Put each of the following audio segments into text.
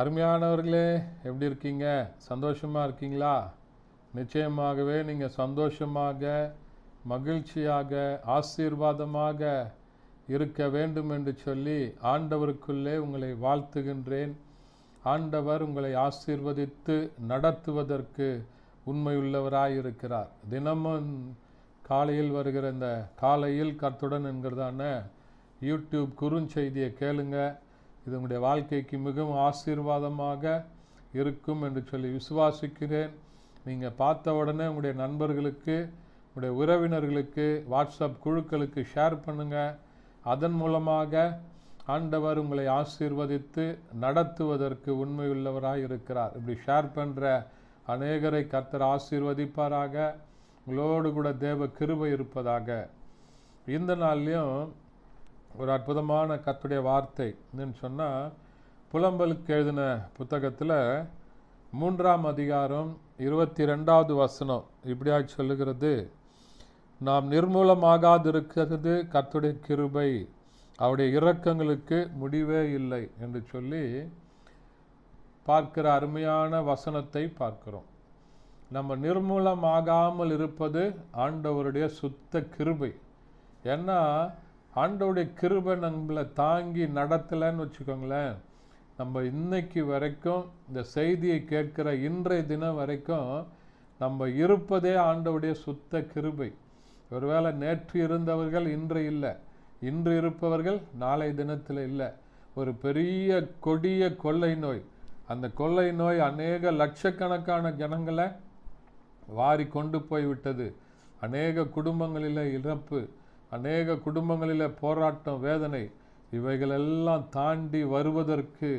அருமையானவர்களே எப்படி இருக்கீங்க? சந்தோஷமாக இருக்கீங்களா? நிச்சயமாகவே நீங்கள் சந்தோஷமாக மகிழ்ச்சியாக ஆசீர்வாதமாக இருக்க வேண்டும் என்று சொல்லி ஆண்டவருக்குள்ளே உங்களை வாழ்த்துகின்றேன். ஆண்டவர் உங்களை ஆசீர்வதித்து நடத்துவதற்கு உண்மையுள்ளவராயிருக்கிறார். தினமும் காலையில் வருகிற இந்த காலையில் கர்த்துடன் என்கிறதான யூடியூப் குறுஞ்செய்தியை கேளுங்கள் இது உங்களுடைய வாழ்க்கைக்கு மிகவும் ஆசீர்வாதமாக இருக்கும் என்று சொல்லி விசுவாசிக்கிறேன். நீங்கள் பார்த்த உடனே உங்களுடைய நண்பர்களுக்கு உங்களுடைய உறவினர்களுக்கு வாட்ஸ்அப் குழுக்களுக்கு ஷேர் பண்ணுங்கள் அதன் மூலமாக ஆண்டவர் உங்களை ஆசீர்வதித்து நடத்துவதற்கு உண்மையுள்ளவராக இருக்கிறார். இப்படி ஷேர் பண்ணுற அநேகரை கர்த்தர் ஆசீர்வதிப்பாராக. உங்களோடு கூட தேவ கிருபை இருப்பதாக. இந்த நாள்லேயும் ஒரு அற்புதமான கத்துடைய வார்த்தை என்னன்னு சொன்னால் புலம்பலுக்கு எழுதின புத்தகத்தில் மூன்றாம் அதிகாரம் இருபத்தி ரெண்டாவது வசனம் இப்படியாக சொல்லுகிறது. நாம் நிர்மூலமாகாதிருக்கிறது கத்துடைய கிருபை. அவருடைய இரக்கங்களுக்கு முடிவே இல்லை என்று சொல்லி பார்க்கிற அருமையான வசனத்தை பார்க்கிறோம். நம்ம நிர்மூலமாகாமல் இருப்பது ஆண்டவருடைய சுத்த கிருபை. ஏன்னா ஆண்டவுடைய கிருபை நம்மளை தாங்கி நடத்தலைன்னு வச்சுக்கோங்களேன். நம்ம இன்னைக்கு வரைக்கும் இந்த செய்தியை கேட்குற இன்றைய தினம் வரைக்கும் நம்ம இருப்பதே ஆண்டவுடைய சுத்த கிருபை. ஒருவேளை நேற்று இருந்தவர்கள் இன்று இல்லை. இன்று இருப்பவர்கள் நாளை தினத்தில் இல்லை. ஒரு பெரிய கொடிய கொள்ளை நோய். அந்த கொள்ளை நோய் அநேக லட்சக்கணக்கான ஜனங்களை வாரி கொண்டு போய் விட்டது அநேக குடும்பங்களில் இறப்பு. அநேக குடும்பங்களில் போராட்டம் வேதனை இவைகளெல்லாம் தாண்டி வருவதற்கு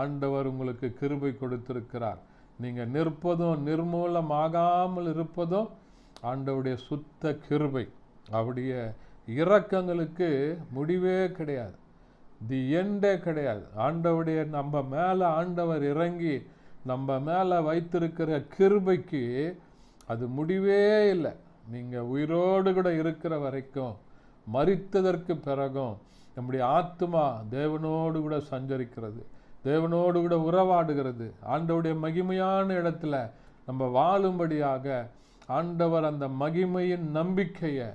ஆண்டவர் உங்களுக்கு கிருபை கொடுத்திருக்கிறார். நீங்கள் நிற்பதும் நிர்மூலமாகாமல் இருப்பதும் ஆண்டவுடைய சுத்த கிருபை. அவருடைய இரக்கங்களுக்கு முடிவே கிடையாது. தி எண்டே கிடையாது. ஆண்டவுடைய நம்ம மேலே ஆண்டவர் இறங்கி நம்ம மேலே வைத்திருக்கிற கிருபைக்கு அது முடிவே இல்லை. நீங்கள் உயிரோடு கூட இருக்கிற வரைக்கும் மறித்ததற்கு பிறகும் நம்முடைய ஆத்மா தேவனோடு கூட சஞ்சரிக்கிறது தேவனோடு கூட உறவாடுகிறது. ஆண்டவருடைய மகிமையான இடத்துல நம்ம வாழும்படியாக ஆண்டவர் அந்த மகிமையின் நம்பிக்கையை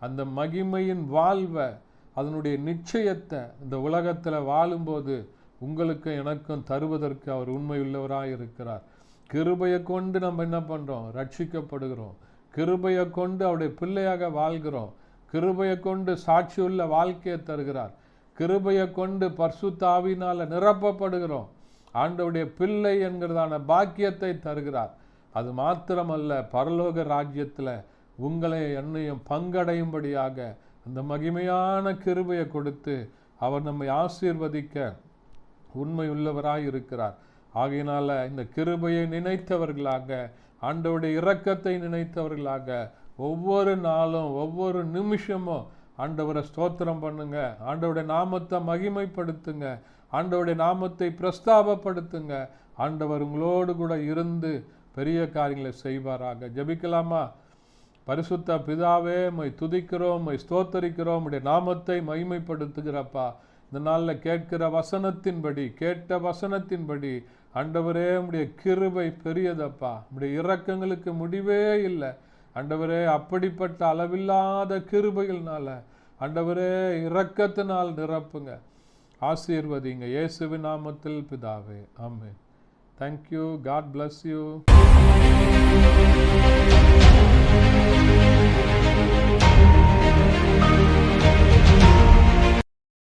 அந்த மகிமையின் வாழ்வை அதனுடைய நிச்சயத்தை இந்த உலகத்தில் வாழும்போது உங்களுக்கு எனக்கும் தருவதற்கு அவர் உண்மையுள்ளவராக இருக்கிறார் கிருபையை கொண்டு நம்ம என்ன பண்ணுறோம் ரட்சிக்கப்படுகிறோம். கிருபையை கொண்டு அவருடைய பிள்ளையாக வாழ்கிறோம். கிருபையை கொண்டு சாட்சியுள்ள வாழ்க்கையை தருகிறார். கிருபையை கொண்டு பர்சுத்தாவினால் நிரப்பப்படுகிறோம். ஆண்டவுடைய பிள்ளை என்கிறதான பாக்கியத்தை தருகிறார். அது மாத்திரமல்ல பரலோக ராஜ்யத்தில் உங்களை என்னையும் பங்கடையும்படியாக அந்த மகிமையான கிருபையை கொடுத்து அவர் நம்மை ஆசீர்வதிக்க உண்மை உள்ளவராய் இருக்கிறார். ஆகையினால இந்த கிருபையை நினைத்தவர்களாக ஆண்டவுடைய இரக்கத்தை நினைத்தவர்களாக ஒவ்வொரு நாளும் ஒவ்வொரு நிமிஷமும் ஆண்டவரை ஸ்தோத்திரம் பண்ணுங்க. ஆண்டவருடைய நாமத்தை மகிமைப்படுத்துங்க. ஆண்டவருடைய நாமத்தை பிரஸ்தாபப்படுத்துங்க. ஆண்டவர் உங்களோடு கூட இருந்து பெரிய காரியங்களை செய்வாராக. ஜபிக்கலாமா? பரிசுத்த பிதாவே மை துதிக்கிறோம் மை ஸ்தோத்தரிக்கிறோம். உடைய நாமத்தை மகிமைப்படுத்துகிறப்பா. இந்த நாளில் கேட்கிற வசனத்தின்படி கேட்ட வசனத்தின்படி ஆண்டவரே உடைய கிருவை பெரியதப்பா. உடைய இரக்கங்களுக்கு முடிவே இல்லை. அண்டவரே அப்படிப்பட்ட அளவில்லாத கிருபைகள்னால அண்டவரே இரக்கத்தினால் நிரப்புங்க. ஆசீர்வதிங்க. இயேசுவின் நாமத்தில் பிதாவே. ஆமென். Thank you God bless you